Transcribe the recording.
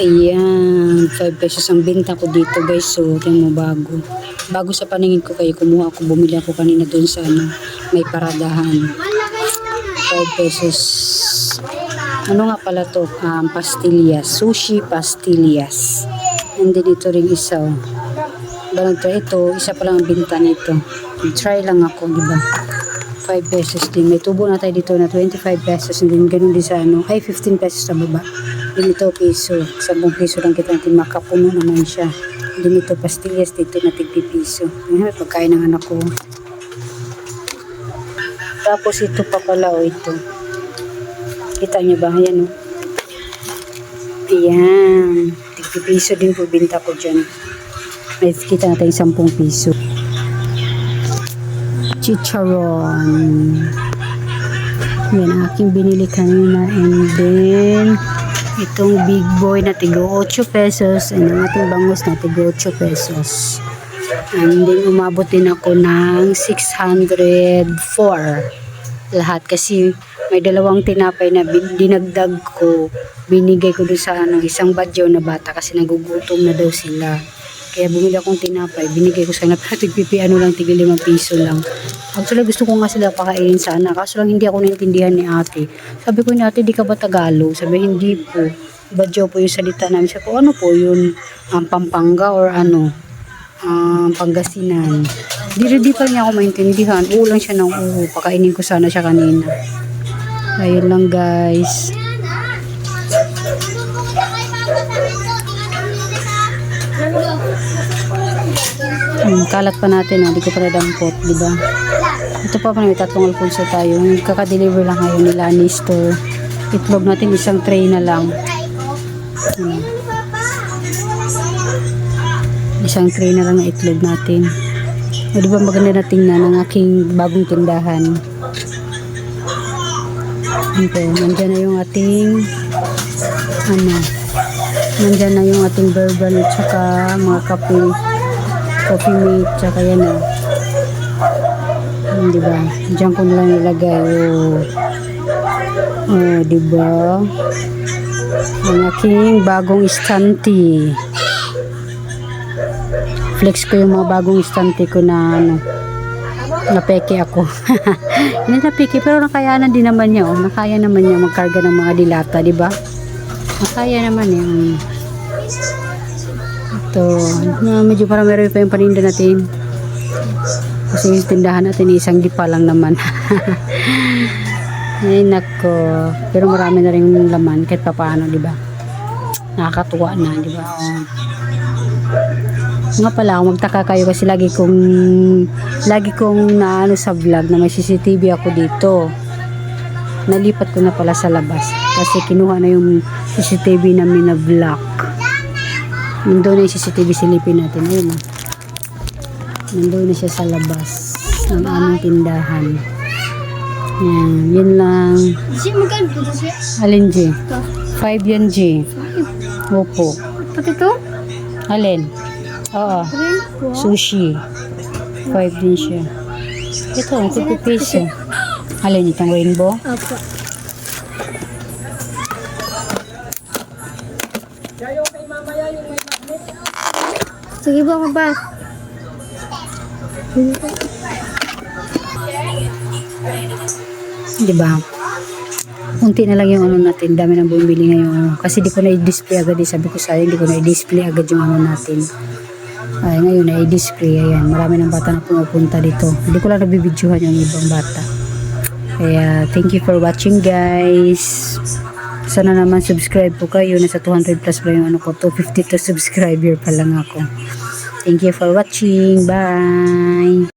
Ayan, 5 pesos ang benta ko dito guys. So, tingnan mo bago. Bago sa paningin ko kayo, kumuha ako, bumili ako kanina doon sa ano, may paradahan. 5 pesos. Ano nga pala to? Um, pastillas. Sushi pastillas. And then ito rin isa. oh. Balang try ito, isa pa lang ang binta nito. Try lang ako, di ba? 5 pesos din. May tubo na tayo dito na 25 pesos. And then ganun din sa ano, ay 15 pesos sa baba. Then ito piso. 10 piso lang kita natin makapuno naman siya. Then ito pastillas dito na tigpi piso. Ayan, pagkain ng anak ko. Tapos ito pa pala o ito. Kita niyo ba? Ayan o. Ayan. Tigpi piso din po binta ko dyan. May kita natin 10 piso. Chicharon. Yan ang aking binili kanina. And then, itong big boy na tigo 8 pesos. And ang ating bangus na tigo 8 pesos. And then, umabot din ako ng 604 lahat kasi may dalawang tinapay na dinagdag ko binigay ko doon sa ano, isang badyaw na bata kasi nagugutom na daw sila kaya bumili akong tinapay binigay ko sa kanila pero tigpipi ano lang tigil limang piso lang actually gusto ko nga sila pakainin sana kaso lang hindi ako naintindihan ni ate sabi ko ni ate di ka ba Tagalog sabi hindi po badyaw po yung salita namin sabi ko ano po yun ang Pampanga or ano um, Pangasinan. Di di pa niya ako maintindihan. Ulang siya ng uho. Pakainin ko sana siya kanina. Ayun lang guys. Hmm, kalat pa natin. Oh. Di ko pa nadampot. Di ba? Ito pa pa may tatlong alfonso tayo. Kaka-deliver lang ngayon nila ni store. Itlog natin isang tray na lang. Hmm. Isang tray na lang ng itlog natin. O di ba maganda na tingnan ang aking bagong tindahan. Ito, nandyan na yung ating ano, nandyan na yung ating bourbon at saka mga kape, coffee mate, tsaka yan o. Hmm, di ba? Diyan ko lang ilagay. Oh. Oh, di ba? Ang aking bagong istanti flex ko yung mga bagong istante ko na ano napeke ako hindi napeke pero nakayanan din naman niya oh. nakaya naman niya magkarga ng mga dilata di ba nakaya naman mm. Ito na medyo parang meron pa yung paninda natin kasi yung tindahan natin isang dipa lang naman ay nako pero marami na rin laman kahit pa paano di ba nakakatuwa na di ba. Nga pala, magtaka kayo kasi lagi kong lagi kong naano sa vlog na may CCTV ako dito. Nalipat ko na pala sa labas kasi kinuha na yung CCTV namin na block. Nandun na yung CCTV silipin natin. Ayun na. Nandun na siya sa labas ng aming tindahan. Yan, yun lang. Alin, G? 5 yan, G. Opo. Pati to? Alin? Oo. Sushi. 5 din siya. Ito, 50 piso. Alin itong rainbow? Opo. Sige ba, ba? Di ba? Unti na lang yung ano natin. Dami nang bumili ngayon. Kasi di ko na i-display agad. eh. Sabi ko sa'yo, di ko na i-display agad yung ano natin. Ay, ngayon na i-display. Ayan, marami ng bata na pumupunta dito. Hindi ko lang nabibidyohan yung ibang bata. Kaya, thank you for watching guys. Sana naman subscribe po kayo. Nasa 200 plus pa yung ano ko. 250 to subscriber pa lang ako. Thank you for watching. Bye!